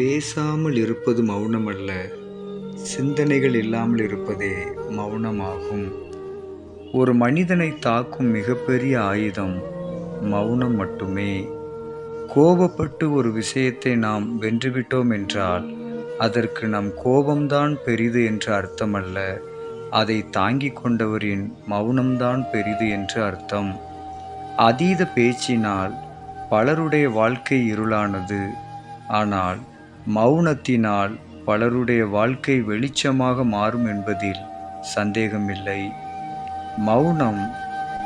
பேசாமல் இருப்பது மௌனமல்ல. சிந்தனைகள் இல்லாமல் இருப்பதே மௌனமாகும். ஒரு மனிதனை தாக்கும் மிகப்பெரிய ஆயுதம் மௌனம் மட்டுமே. கோபப்பட்டு ஒரு விஷயத்தை நாம் வென்றுவிட்டோம் என்றால் அதற்கு நம் கோபம்தான் பெரிது என்று அர்த்தமல்ல. அதை தாங்கிக் கொண்டவரின் மௌனம்தான் பெரிது என்று அர்த்தம். அதீத பேச்சினால் பலருடைய வாழ்க்கை இருளானது. ஆனால் மௌனத்தினால் பலருடைய வாழ்க்கை வெளிச்சமாக மாறும் என்பதில் சந்தேகமில்லை. மௌனம்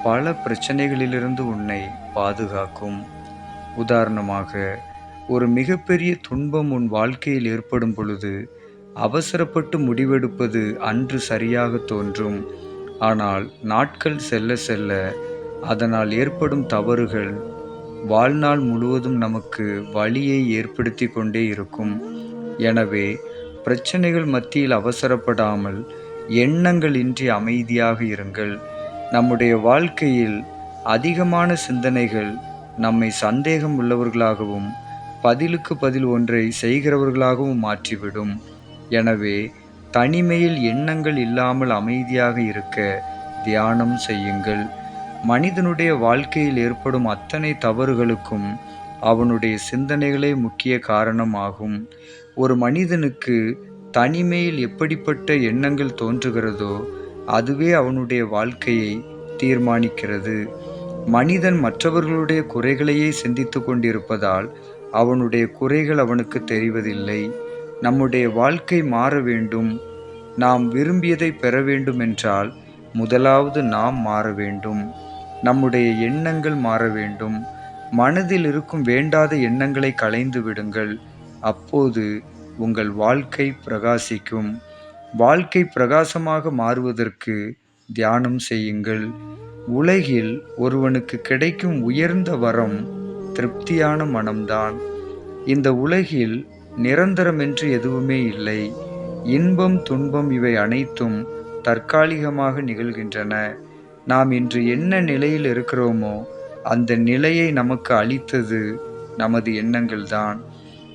பல பிரச்சனைகளிலிருந்து உன்னை பாதுகாக்கும். உதாரணமாக ஒரு மிகப்பெரிய துன்பம் உன் வாழ்க்கையில் ஏற்படும் பொழுது அவசரப்பட்டு முடிவெடுப்பது அன்று சரியாக தோன்றும். ஆனால் நாட்கள் செல்ல செல்ல அதனால் ஏற்படும் தவறுகள் வாழ்நாள் முழுவதும் நமக்கு வழியை ஏற்படுத்தி கொண்டே இருக்கும். எனவே பிரச்சனைகள் மத்தியில் அவசரப்படாமல் எண்ணங்கள் இன்றி அமைதியாக இருங்கள். நம்முடைய வாழ்க்கையில் அதிகமான சிந்தனைகள் நம்மை சந்தேகம் உள்ளவர்களாகவும் பதிலுக்கு பதில் ஒன்றை செய்கிறவர்களாகவும் மாற்றிவிடும். எனவே தனிமையில் எண்ணங்கள் இல்லாமல் அமைதியாக இருக்க தியானம் செய்யுங்கள். மனிதனுடைய வாழ்க்கையில் ஏற்படும் அத்தனை தவறுகளுக்கும் அவனுடைய சிந்தனைகளே முக்கிய காரணமாகும். ஒரு மனிதனுக்கு தனிமையில் எப்படிப்பட்ட எண்ணங்கள் தோன்றுகிறதோ அதுவே அவனுடைய வாழ்க்கையை தீர்மானிக்கிறது. மனிதன் மற்றவர்களுடைய குறைகளையே சிந்தித்து கொண்டிருப்பதால் அவனுடைய குறைகள் அவனுக்கு தெரிவதில்லை. நம்முடைய வாழ்க்கை மாற வேண்டும். நாம் விரும்பியதை பெற வேண்டும் என்றால் முதலாவது நாம் மாற வேண்டும். நம்முடைய எண்ணங்கள் மாற வேண்டும். மனதில் இருக்கும் வேண்டாத எண்ணங்களை களைந்து விடுங்கள். அப்போது உங்கள் வாழ்க்கை பிரகாசிக்கும். வாழ்க்கை பிரகாசமாக மாறுவதற்கு தியானம் செய்யுங்கள். உலகில் ஒருவனுக்கு கிடைக்கும் உயர்ந்த வரம் திருப்தியான மனம்தான். இந்த உலகில் நிரந்தரமென்று எதுவுமே இல்லை. இன்பம் துன்பம் இவை அனைத்தும் தற்காலிகமாக நிகழ்கின்றன. நாம் இன்று என்ன நிலையில் இருக்கிறோமோ அந்த நிலையை நமக்கு அளித்தது நமது எண்ணங்கள்தான்.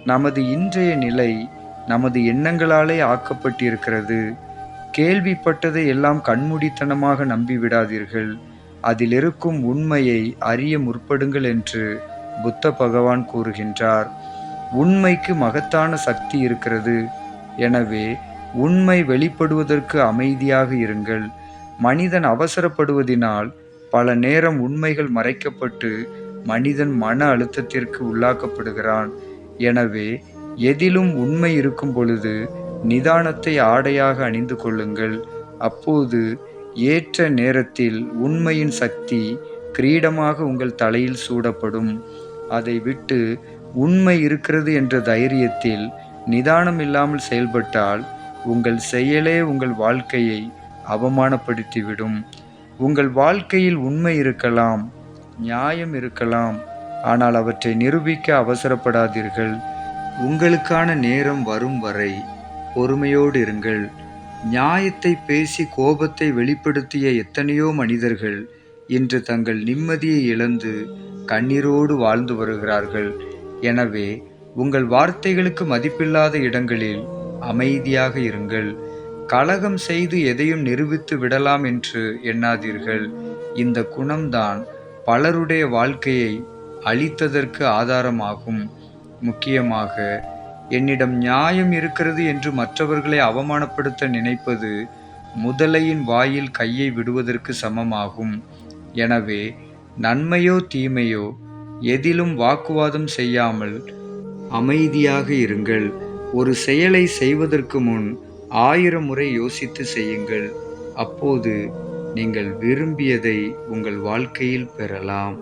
நமது இன்றைய நிலை நமது எண்ணங்களாலே ஆக்கப்பட்டிருக்கிறது. கேள்விப்பட்டதை எல்லாம் கண்மூடித்தனமாக நம்பிவிடாதீர்கள். அதில் இருக்கும் உண்மையை அறிய முற்படுங்கள் என்று புத்த பகவான் கூறுகின்றார். உண்மைக்கு மகத்தான சக்தி இருக்கிறது. எனவே உண்மை வெளிப்படுவதற்கு அமைதியாக இருங்கள். மனிதன் அவசரப்படுவதினால் பல நேரம் உண்மைகள் மறைக்கப்பட்டு மனிதன் மன அழுத்தத்திற்கு உள்ளாக்கப்படுகிறான். எனவே எதிலும் உண்மை இருக்கும் பொழுது நிதானத்தை ஆடையாக அணிந்து கொள்ளுங்கள். அப்போது ஏற்ற நேரத்தில் உண்மையின் சக்தி கிரீடமாக உங்கள் தலையில் சூடப்படும். அதை விட்டு உண்மை இருக்கிறது என்ற தைரியத்தில் நிதானம் இல்லாமல் செயல்பட்டால் உங்கள் செயலே உங்கள் வாழ்க்கையை அவமானப்படுத்திவிடும். உங்கள் வாழ்க்கையில் உண்மை இருக்கலாம் நியாயம் இருக்கலாம் ஆனால் அவற்றை நிரூபிக்க அவசரப்படாதீர்கள். உங்களுக்கான நேரம் வரும் வரை பொறுமையோடு இருங்கள். நியாயத்தை பேசி கோபத்தை வெளிப்படுத்திய எத்தனையோ மனிதர்கள் இன்று தங்கள் நிம்மதியை இழந்து கண்ணீரோடு வாழ்ந்து வருகிறார்கள். எனவே உங்கள் வார்த்தைகளுக்கு மதிப்பில்லாத இடங்களில் அமைதியாக இருங்கள். கலகம் செய்து எதையும் நிரூபித்து விடலாம் என்று எண்ணாதீர்கள். இந்த குணம்தான் பலருடைய வாழ்க்கையை அழித்ததற்கு ஆதாரமாகும். முக்கியமாக என்னிடம் நியாயம் இருக்கிறது என்று மற்றவர்களை அவமானப்படுத்த நினைப்பது முதலையின் வாயில் கையை விடுவதற்கு சமமாகும். எனவே நன்மையோ தீமையோ எதிலும் வாக்குவாதம் செய்யாமல் அமைதியாக இருங்கள். ஒரு செயலை செய்வதற்கு முன் ஆயிரம் முறை யோசித்து செய்யுங்கள். அப்போது நீங்கள் விரும்பியதை உங்கள் வாழ்க்கையில் பெறலாம்.